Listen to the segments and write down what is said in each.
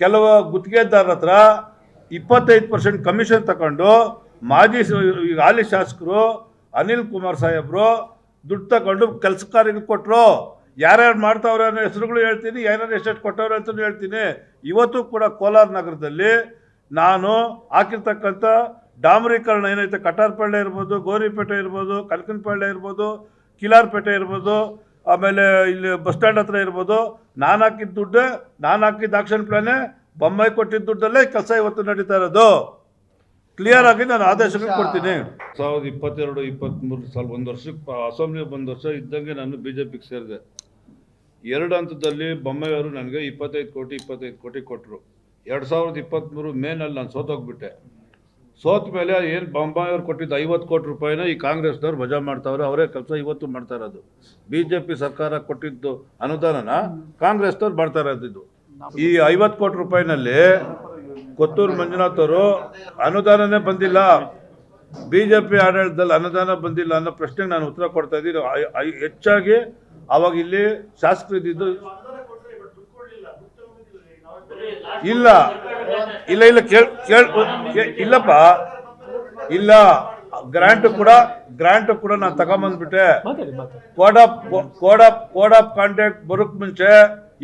ಕೆಲವು ಗುತ್ತಿಗೆದಾರರ ಹತ್ರ ಇಪ್ಪತ್ತೈದು ಪರ್ಸೆಂಟ್ ಕಮಿಷನ್ ತಗೊಂಡು ಮಾಜಿ ಈಗ ಹಾಲಿ ಶಾಸಕರು ಅನಿಲ್ ಕುಮಾರ್ ಸಾಹೇಬ್ರು ದುಡ್ಡು ತಗೊಂಡು ಕೆಲಸ ಕಾರ್ಯಗಳು ಕೊಟ್ಟರು ಯಾರ್ಯಾರು ಮಾಡ್ತಾವ್ರೆ ಅನ್ನೋ ಹೆಸರುಗಳು ಹೇಳ್ತೀನಿ ಯಾರ್ಯಾರು ಎಷ್ಟೆಷ್ಟು ಕೊಟ್ಟವ್ರು ಅಂತಲೂ ಹೇಳ್ತೀನಿ. ಇವತ್ತು ಕೂಡ ಕೋಲಾರ ನಗರದಲ್ಲಿ ನಾನು ಹಾಕಿರ್ತಕ್ಕಂಥ ಡಾಮರೀಕರಣ ಏನೈತೆ ಕಟಾರ್ಪಳ್ಳಿ ಇರ್ಬೋದು, ಗೌರಿಪೇಟೆ ಇರ್ಬೋದು, ಕನಕನಪಳ್ಳಿ ಇರ್ಬೋದು, ಕಿಲಾರ್ಪೇಟೆ ಇರ್ಬೋದು ಆಮೇಲೆ ಇಲ್ಲಿ ಬಸ್ ಸ್ಟ್ಯಾಂಡ್ ಹತ್ರ ಇರ್ಬೋದು. ನಾನು ಹಾಕಿದ ದುಡ್ಡು, ನಾನು ಹಾಕಿದ ಆಕ್ಷನ್ ಪ್ಲಾನೇ ಬೊಮ್ಮಾಯಿ ಕೊಟ್ಟಿದ್ದ ದುಡ್ಡಲ್ಲೇ ಕೆಲಸ ಇವತ್ತು ನಡೀತಾ ಇರೋದು. ಕ್ಲಿಯರ್ ಆಗಿ ನಾನು ಆದೇಶಗಳು ಕೊಡ್ತೀನಿ. ಸಾವಿರದ ಇಪ್ಪತ್ತೆರಡು, ಇಪ್ಪತ್ತ್ಮೂರು ಸಾಲ ಒಂದು ವರ್ಷಕ್ಕೆ ಅಸೆಂಬ್ಲಿ ಒಂದು ವರ್ಷ ಇದ್ದಂಗೆ ನಾನು ಬಿ ಜೆ ಪಿಗೆ ಸೇರಿದೆ. ಎರಡು ಹಂತದಲ್ಲಿ ಬೊಮ್ಮಾಯಿಯವರು ನನಗೆ ಇಪ್ಪತ್ತೈದು ಕೋಟಿ ಇಪ್ಪತ್ತೈದು ಕೋಟಿ ಕೊಟ್ಟರು ಎರಡು ಸಾವಿರದ ಇಪ್ಪತ್ತ್ಮೂರು ಮೇನಲ್ಲಿ ನಾನು ಸೋತೋಗ್ಬಿಟ್ಟೆ. ಸೋತ ಮೇಲೆ ಏನು ಬೊಂಬಾಯಿಯವ್ರು ಕೊಟ್ಟಿದ್ದ ಐವತ್ತು ಕೋಟಿ ರೂಪಾಯಿನ ಈ ಕಾಂಗ್ರೆಸ್ನವ್ರು ವಜಾ ಮಾಡ್ತಾವ್ರೆ ಅವರೇ ಕೆಲಸ ಇವತ್ತು ಮಾಡ್ತಾ ಇರೋದು. ಬಿ ಜೆ ಪಿ ಸರ್ಕಾರ ಕೊಟ್ಟಿದ್ದು ಅನುದಾನನ ಕಾಂಗ್ರೆಸ್ನವ್ರು ಮಾಡ್ತಾ ಇರೋದಿದ್ದು. ಈ ಐವತ್ತು ಕೋಟಿ ರೂಪಾಯಿನಲ್ಲಿ ಕೊತ್ತೂರು ಮಂಜುನಾಥ್ ಅವರು ಅನುದಾನನೇ ಬಂದಿಲ್ಲ. ಬಿ ಜೆ ಪಿ ಆಡಳಿತದಲ್ಲಿ ಅನುದಾನ ಬಂದಿಲ್ಲ ಅನ್ನೋ ಪ್ರಶ್ನೆಗೆ ನಾನು ಉತ್ತರ ಕೊಡ್ತಾ ಇದ್ದೀನಿ. ಹೆಚ್ಚಾಗಿ ಅವಾಗ ಇಲ್ಲಿ ಶಾಸಕರು ಇದ್ದಿದ್ದು ಇಲ್ಲ. ಇಲ್ಲ ಇಲ್ಲ ಕೇಳ ಕೇಳ ಇಲ್ಲಪ್ಪ. ಇಲ್ಲ ಗ್ರಾಂಟ್ ಕೂಡ ಗ್ರಾಂಟ್ ಕೂಡ ನಾನು ತಗೊಂಬಂದ್ಬಿಟ್ಟೆ. Code of code of code of contact ಬರೋಕ್ ಮುಂಚೆ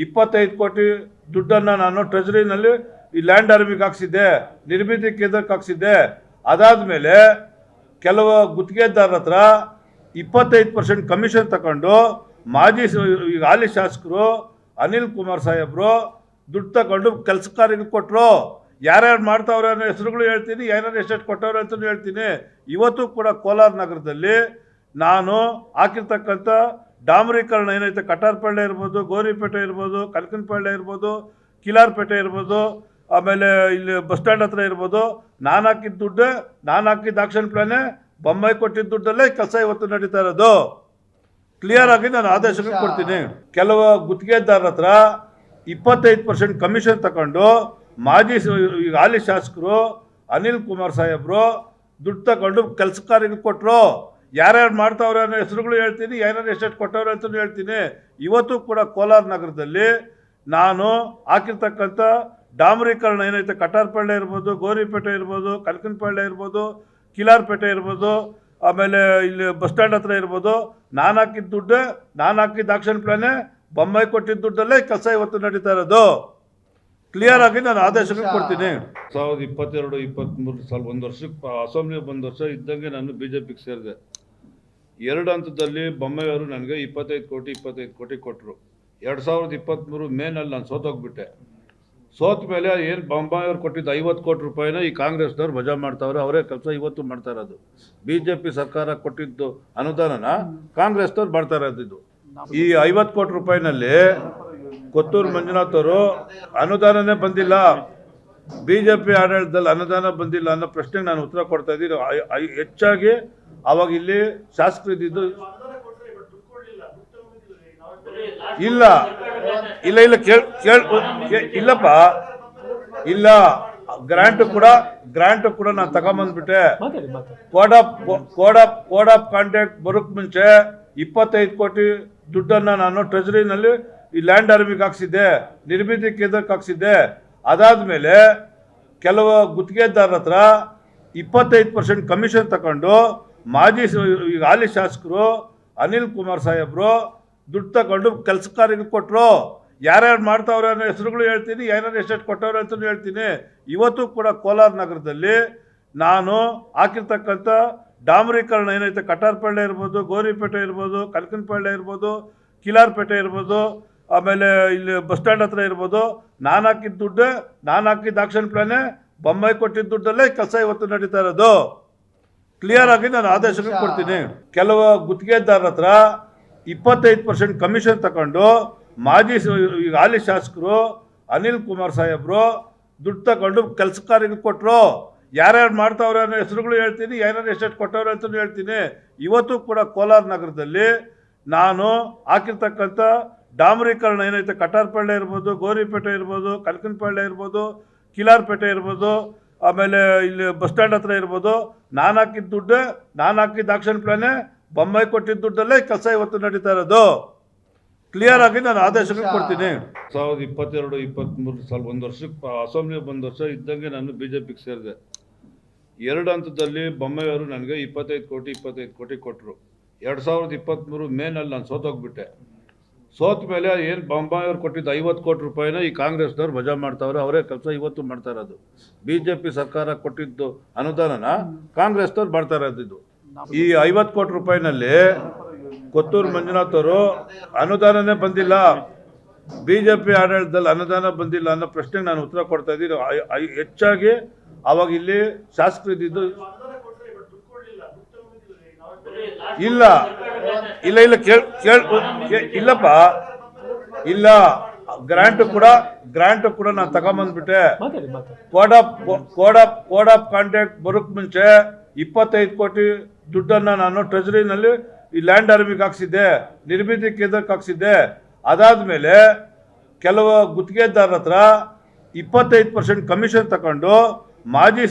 ಇಪ್ಪತ್ತೈದು ಕೋಟಿ ದುಡ್ಡನ್ನು ನಾನು ಟ್ರೆಜರಿನಲ್ಲಿ ಈ ಲ್ಯಾಂಡ್ ಆರ್ಮಿಗೆ ಹಾಕ್ಸಿದ್ದೆ ನಿರ್ಮಿತಿ ಕೇಂದ್ರಕ್ಕೆ ಹಾಕ್ಸಿದ್ದೆ. ಅದಾದಮೇಲೆ ಕೆಲವು ಗುತ್ತಿಗೆದಾರರ ಹತ್ರ ಇಪ್ಪತ್ತೈದು ಪರ್ಸೆಂಟ್ ಕಮಿಷನ್ ತಗೊಂಡು ಮಾಜಿ ಈಗ ಹಾಲಿ ಶಾಸಕರು ಅನಿಲ್ ಕುಮಾರ್ ಸಾಹೇಬ್ರು ದುಡ್ಡು ತಗೊಂಡು ಕೆಲಸ ಕಾರ್ಯಗಳು ಕೊಟ್ಟರು ಯಾರ್ಯಾರು ಮಾಡ್ತಾವ್ರೆ ಅನ್ನೋ ಹೆಸರುಗಳು ಹೇಳ್ತೀನಿ ಯಾರ್ಯಾರು ಎಷ್ಟೆಷ್ಟು ಕೊಟ್ಟವ್ರೆ ಅಂತಲೂ ಹೇಳ್ತೀನಿ. ಇವತ್ತು ಕೂಡ ಕೋಲಾರ ನಗರದಲ್ಲಿ ನಾನು ಹಾಕಿರ್ತಕ್ಕಂಥ ಡಾಮರೀಕರಣ ಏನೈತೆ ಕಟಾರ್ಪಳ್ಳಿ ಇರ್ಬೋದು ಗೋರಿಪೇಟೆ ಇರ್ಬೋದು ಕನಕನಪಳ್ಳಿ ಇರ್ಬೋದು ಕಿಲಾರ್ಪೇಟೆ ಇರ್ಬೋದು ಆಮೇಲೆ ಇಲ್ಲಿ ಬಸ್ ಸ್ಟ್ಯಾಂಡ್ ಹತ್ರ ಇರ್ಬೋದು ನಾನು ಹಾಕಿದ ದುಡ್ಡು ನಾನು ಹಾಕಿದ ಆಕ್ಷನ್ ಪ್ಲಾನೇ ಬೊಂಬೈ ಕೊಟ್ಟಿದ್ದ ದುಡ್ಡಲ್ಲೇ ಕೆಲಸ ಇವತ್ತು ನಡೀತಾ ಇರೋದು. ಕ್ಲಿಯರ್ ಆಗಿ ನಾನು ಆದೇಶಗಳು ಕೊಡ್ತೀನಿ. ಕೆಲವು ಗುತ್ತಿಗೆದಾರರ ಹತ್ರ ಇಪ್ಪತ್ತೈದು ಪರ್ಸೆಂಟ್ ಕಮಿಷನ್ ತಗೊಂಡು ಮಾಜಿ ಈಗ ಹಾಲಿ ಶಾಸಕರು ಅನಿಲ್ ಕುಮಾರ್ ಸಾಹೇಬರು ದುಡ್ಡು ತಗೊಂಡು ಕೆಲಸ ಕಾರ್ಯಗಳು ಕೊಟ್ಟರು ಯಾರ್ಯಾರು ಮಾಡ್ತಾವ್ರೆ ಅನ್ನೋ ಹೆಸರುಗಳು ಹೇಳ್ತೀನಿ, ಏನಾರು ಎಷ್ಟೆಷ್ಟು ಕೊಟ್ಟವ್ರೆ ಅಂತಲೂ ಹೇಳ್ತೀನಿ. ಇವತ್ತು ಕೂಡ ಕೋಲಾರ ನಗರದಲ್ಲಿ ನಾನು ಹಾಕಿರ್ತಕ್ಕಂಥ ಡಾಮರೀಕರಣ ಏನೈತೆ ಕಟಾರ್ಪಳ್ಳಿ ಇರ್ಬೋದು, ಗೌರಿಪೇಟೆ ಇರ್ಬೋದು, ಕನಕನಪಳ್ಳಿ ಇರ್ಬೋದು, ಕಿಲಾರ್ಪೇಟೆ ಇರ್ಬೋದು, ಆಮೇಲೆ ಇಲ್ಲಿ ಬಸ್ ಸ್ಟ್ಯಾಂಡ್ ಹತ್ರ ಇರ್ಬೋದು. ನಾನು ಹಾಕಿದ ದುಡ್ಡು, ನಾನು ಹಾಕಿದ ಆಕ್ಷನ್ ಪ್ಲಾನೇ ಬೊಂಬೈ ಕೊಟ್ಟಿದ್ದ ದುಡ್ಡಲ್ಲೇ ಕೆಲಸ ಇವತ್ತು ನಡೀತಾ ಇರೋದು. ಕ್ಲಿಯರ್ ಆಗಿ ನಾನು ಆದೇಶಕ್ಕೆ ಕೊಡ್ತೀನಿ. ಸಾವಿರದ ಇಪ್ಪತ್ತೆರಡು ಇಪ್ಪತ್ತ್ಮೂರು ಸಾಲ ಒಂದು ವರ್ಷಕ್ಕೆ ಅಸೆಂಬ್ಲಿ ಒಂದು ವರ್ಷ ಇದ್ದಂಗೆ ನಾನು ಬಿ ಜೆ ಪಿಗೆ ಸೇರಿದೆ. ಎರಡು ಹಂತದಲ್ಲಿ ಬೊಮ್ಮೆಯವರು ನನಗೆ ಇಪ್ಪತ್ತೈದು ಕೋಟಿ ಇಪ್ಪತ್ತೈದು ಕೋಟಿ ಕೊಟ್ಟರು ಎರಡು ಸಾವಿರದ ಇಪ್ಪತ್ತ್ಮೂರು ಮೇನಲ್ಲಿ ನಾನು ಸೋತೋಗ್ಬಿಟ್ಟೆ. ಸೋತ ಮೇಲೆ ಏನು ಬೊಂಬಾಯಿಯವ್ರು ಕೊಟ್ಟಿದ್ದು ಐವತ್ತು ಕೋಟಿ ರೂಪಾಯಿನ ಈ ಕಾಂಗ್ರೆಸ್ನವ್ರು ವಜಾ ಮಾಡ್ತಾವ್ರೆ ಅವರೇ ಕೆಲಸ ಇವತ್ತು ಮಾಡ್ತಾ ಇರೋದು. ಬಿ ಜೆ ಪಿ ಸರ್ಕಾರ ಕೊಟ್ಟಿದ್ದು ಅನುದಾನನ ಕಾಂಗ್ರೆಸ್ನವ್ರು ಮಾಡ್ತಾ ಇರೋದು ಈ ಐವತ್ತು ಕೋಟಿ ರೂಪಾಯಿನಲ್ಲಿ ಕೊತ್ತೂರು ಮಂಜುನಾಥ್ ಅವರು ಅನುದಾನನೇ ಬಂದಿಲ್ಲ. ಬಿ ಜೆ ಪಿ ಆಡಳಿತದಲ್ಲಿ ಅನುದಾನ ಬಂದಿಲ್ಲ ಅನ್ನೋ ಪ್ರಶ್ನೆಗೆ ನಾನು ಉತ್ತರ ಕೊಡ್ತಾ ಇದ್ದೀನಿ. ಹೆಚ್ಚಾಗಿ ಅವಾಗ ಇಲ್ಲಿ ಶಾಸಕರಿದ್ದು ಇಲ್ಲ. ಇಲ್ಲ ಇಲ್ಲ ಕೇಳ್ ಕೇಳ್ ಇಲ್ಲಪ್ಪ. ಇಲ್ಲ ಗ್ರಾಂಟ್ ಕೂಡ ಗ್ರಾಂಟ್ ಕೂಡ ನಾನು ತಗೊಂಬಂದ್ಬಿಟ್ಟೆ. Code of code of code of contact ಬರೋಕ್ ಮುಂಚೆ ಇಪ್ಪತ್ತೈದು ಕೋಟಿ ದುಡ್ಡನ್ನು ನಾನು ಟ್ರೆಜರಿನಲ್ಲಿ ಈ ಲ್ಯಾಂಡ್ ಆರ್ಮಿಗೆ ಹಾಕ್ಸಿದ್ದೆ, ನಿರ್ಮಿತಿ ಕೇಂದ್ರಕ್ಕೆ ಹಾಕ್ಸಿದ್ದೆ. ಅದಾದಮೇಲೆ ಕೆಲವು ಗುತ್ತಿಗೆದಾರರ ಹತ್ರ ಇಪ್ಪತ್ತೈದು ಪರ್ಸೆಂಟ್ ಕಮಿಷನ್ ತಗೊಂಡು ಮಾಜಿ ಈಗ ಹಾಲಿ ಶಾಸಕರು ಅನಿಲ್ ಕುಮಾರ್ ಸಾಹೇಬರು ದುಡ್ಡು ತಗೊಂಡು ಕೆಲಸ ಕಾರ್ಯಗಳು ಕೊಟ್ಟರು ಯಾರ್ಯಾರು ಮಾಡ್ತಾವ್ರೆ ಅನ್ನೋ ಹೆಸರುಗಳು ಹೇಳ್ತೀನಿ ಯಾರ್ಯಾರು ಎಷ್ಟೆಷ್ಟು ಕೊಟ್ಟವ್ರೆ ಅಂತಲೂ ಹೇಳ್ತೀನಿ. ಇವತ್ತು ಕೂಡ ಕೋಲಾರ ನಗರದಲ್ಲಿ ನಾನು ಹಾಕಿರ್ತಕ್ಕಂಥ ಡಾಮರೀಕರಣ ಏನೈತೆ ಕಟಾರ್ಪಳ್ಳಿ ಇರ್ಬೋದು, ಗೋರಿಪೇಟೆ ಇರ್ಬೋದು, ಕನಕನಪಳ್ಳಿ ಇರ್ಬೋದು, ಕಿಲಾರ್ಪೇಟೆ ಇರ್ಬೋದು ಆಮೇಲೆ ಇಲ್ಲಿ ಬಸ್ ಸ್ಟ್ಯಾಂಡ್ ಹತ್ರ ಇರ್ಬೋದು. ನಾನು ಹಾಕಿದ ದುಡ್ಡು, ನಾನು ಹಾಕಿದ ಆಕ್ಷನ್ ಪ್ಲಾನೇ ಬೊಂಬೈ ಕೊಟ್ಟಿದ್ದ ದುಡ್ಡಲ್ಲೇ ಕೆಲಸ ಇವತ್ತು ನಡೀತಾ ಇರೋದು. ಕ್ಲಿಯರ್ ಆಗಿ ನಾನು ಆದೇಶಗಳು ಕೊಡ್ತೀನಿ. ಕೆಲವು ಗುತ್ತಿಗೆದಾರರ ಹತ್ರ ಇಪ್ಪತ್ತೈದು ಪರ್ಸೆಂಟ್ ಕಮಿಷನ್ ತಗೊಂಡು ಮಾಜಿ ಈಗ ಹಾಲಿ ಶಾಸಕರು ಅನಿಲ್ ಕುಮಾರ್ ಸಾಹೇಬ್ರು ದುಡ್ಡು ತಗೊಂಡು ಕೆಲಸ ಕಾರ್ಯಗಳು ಕೊಟ್ಟರು ಯಾರ್ಯಾರು ಮಾಡ್ತಾವ್ರೆ ಅನ್ನೋ ಹೆಸರುಗಳು ಹೇಳ್ತೀನಿ ಯಾರ್ಯಾರು ಎಷ್ಟೆಷ್ಟು ಕೊಟ್ಟವ್ರೆ ಅಂತಲೂ ಹೇಳ್ತೀನಿ. ಇವತ್ತು ಕೂಡ ಕೋಲಾರ ನಗರದಲ್ಲಿ ನಾನು ಹಾಕಿರ್ತಕ್ಕಂಥ ಡಾಮರೀಕರಣ ಏನೈತೆ ಕಟಾರ್ಪಳ್ಳೆ ಇರ್ಬೋದು ಗೋರಿಪೇಟೆ ಇರ್ಬೋದು ಕಲ್ಕನಪಳ್ಳೆ ಇರ್ಬೋದು ಕಿಲಾರ್ಪೇಟೆ ಇರ್ಬೋದು, ಆಮೇಲೆ ಇಲ್ಲಿ ಬಸ್ ಸ್ಟ್ಯಾಂಡ್ ಹತ್ರ ಇರ್ಬೋದು. ನಾನು ಹಾಕಿದ ದುಡ್ಡು, ನಾನು ಹಾಕಿದ ಆಕ್ಷನ್ ಪ್ಲಾನೇ ಬೊಂಬೈ ಕೊಟ್ಟಿದ್ದ ದುಡ್ಡಲ್ಲೇ ಕೆಲಸ ಇವತ್ತು ನಡೀತಾ ಇರೋದು. ಕ್ಲಿಯರ್ ಆಗಿ ನಾನು ಆದೇಶಗಳು ಕೊಡ್ತೀನಿ. ಸಾವಿರದ ಇಪ್ಪತ್ತೆರಡು ಇಪ್ಪತ್ತ್ಮೂರು ಸಾಲ ಒಂದು ವರ್ಷಕ್ಕೆ, ಅಸೆಂಬ್ಲಿ ಒಂದು ವರ್ಷ ಇದ್ದಂಗೆ ನಾನು ಬಿ ಜೆ ಪಿಗೆ ಸೇರಿದೆ. ಎರಡು ಹಂತದಲ್ಲಿ ಬೊಮ್ಮೆಯವರು ನನಗೆ ಇಪ್ಪತ್ತೈದು ಕೋಟಿ ಇಪ್ಪತ್ತೈದು ಕೋಟಿ ಕೊಟ್ಟರು ಎರಡು ಸಾವಿರದ ಇಪ್ಪತ್ತ್ಮೂರು ಮೇನಲ್ಲಿ ನಾನು ಸೋತೋಗ್ಬಿಟ್ಟೆ. ಸೋತ ಮೇಲೆ ಏನು ಅವ್ರು ಕೊಟ್ಟಿದ್ದು ಐವತ್ತು ಕೋಟಿ ರೂಪಾಯಿನ ಈ ಕಾಂಗ್ರೆಸ್ನವ್ರು ವಜಾ ಮಾಡ್ತಾವ್ರೆ ಅವರೇ ಕೆಲಸ ಇವತ್ತು ಮಾಡ್ತಾ ಇರೋದು. ಬಿ ಜೆ ಪಿ ಸರ್ಕಾರ ಕೊಟ್ಟಿದ್ದು ಅನುದಾನನ ಕಾಂಗ್ರೆಸ್ನವ್ರು ಮಾಡ್ತಾ ಇರೋದಿದ್ದು ಈ ಐವತ್ತು ಕೋಟಿ ರೂಪಾಯಿನಲ್ಲಿ ಕೊತ್ತೂರು ಮಂಜುನಾಥ್ ಅವರು ಅನುದಾನನೇ ಬಂದಿಲ್ಲ. ಬಿ ಜೆ ಪಿ ಆಡಳಿತದಲ್ಲಿ ಅನುದಾನ ಬಂದಿಲ್ಲ ಅನ್ನೋ ಪ್ರಶ್ನೆಗೆ ನಾನು ಉತ್ತರ ಕೊಡ್ತಾ ಇದ್ದೀನಿ. ಹೆಚ್ಚಾಗಿ ಅವಾಗ ಇಲ್ಲಿ ಶಾಸಕರು ಇದ್ದಿದ್ದು ಇಲ್ಲ. ಇಲ್ಲ ಇಲ್ಲ ಕೇಳ್ ಕೇಳ್ ಇಲ್ಲಪ್ಪ. ಇಲ್ಲ ಗ್ರಾಂಟ್ ಕೂಡ ಗ್ರಾಂಟ್ ಕೂಡ ನಾನು ತಗೊಂಬಂದ್ಬಿಟ್ಟೆ. Code of code of code of contact ಬರೋಕ್ ಮುಂಚೆ ಇಪ್ಪತ್ತೈದು ಕೋಟಿ ದುಡ್ಡನ್ನ ನಾನು ಟ್ರೆಜರಿನಲ್ಲಿ ಈ ಲ್ಯಾಂಡ್ ಆರ್ಮಿಗೆ ಹಾಕ್ಸಿದ್ದೆ ನಿರ್ಮಿತಿ ಕೇಂದ್ರಕ್ಕೆ ಹಾಕ್ಸಿದ್ದೆ. ಅದಾದ್ಮೇಲೆ ಕೆಲವು ಗುತ್ತಿಗೆದಾರರ ಹತ್ರ ಇಪ್ಪತ್ತೈದು ಪರ್ಸೆಂಟ್ ಕಮಿಷನ್ ತಗೊಂಡು ಮಾಜಿ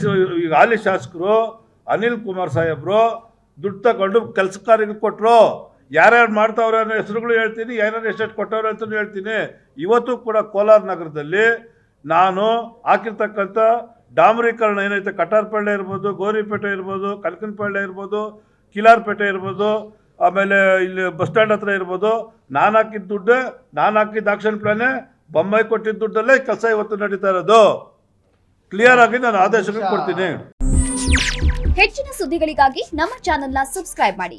ಈಗ ಹಾಲಿ ಶಾಸಕರು ಅನಿಲ್ ಕುಮಾರ್ ಸಾಹೇಬ್ರು ದುಡ್ಡು ತಗೊಂಡು ಕೆಲಸಕಾರಿಗೆ ಕೊಟ್ಟರು ಯಾರ್ಯಾರು ಮಾಡ್ತಾವ್ರೆ ಹೆಸರುಗಳು ಹೇಳ್ತೀನಿ ಯಾರ್ಯಾರು ಎಷ್ಟೆಷ್ಟು ಕೊಟ್ಟವ್ರೆ ಅಂತಲೂ ಹೇಳ್ತೀನಿ. ಇವತ್ತು ಕೂಡ ಕೋಲಾರ ನಗರದಲ್ಲಿ ನಾನು ಹಾಕಿರ್ತಕ್ಕಂಥ ಡಾಮರೀಕರಣ ಏನೈತೆ ಕಟಾರ್ಪಳ್ಳೆ ಇರ್ಬೋದು, ಗೋರಿಪೇಟೆ ಇರ್ಬೋದು, ಕನಕನಪಳ್ಳೆ ಇರ್ಬೋದು, ಕಿಲಾರ್ಪೇಟೆ ಇರ್ಬೋದು, ಆಮೇಲೆ ಇಲ್ಲಿ ಬಸ್ ಸ್ಟ್ಯಾಂಡ್ ಹತ್ರ ಇರ್ಬೋದು, ನಾನು ಹಾಕಿದ ದುಡ್ಡು, ನಾನು ಹಾಕಿದ ಆಕ್ಷನ್ ಪ್ಲಾನೇ ಬೊಂಬೈ ಕೊಟ್ಟಿದ್ದ ದುಡ್ಡಲ್ಲೇ ಕೆಲಸ ಇವತ್ತು ನಡೀತಾ ಇರೋದು. ಕ್ಲಿಯರ್ ಆಗಿ ನಾನು ಆದೇಶ ಕೊಡ್ತೀನಿ. ಹೆಚ್ಚಿನ ಸುದ್ದಿಗಳಿಗಾಗಿ ನಮ್ಮ ಚಾನೆಲ್ನ ಸಬ್ಸ್ಕ್ರೈಬ್ ಮಾಡಿ.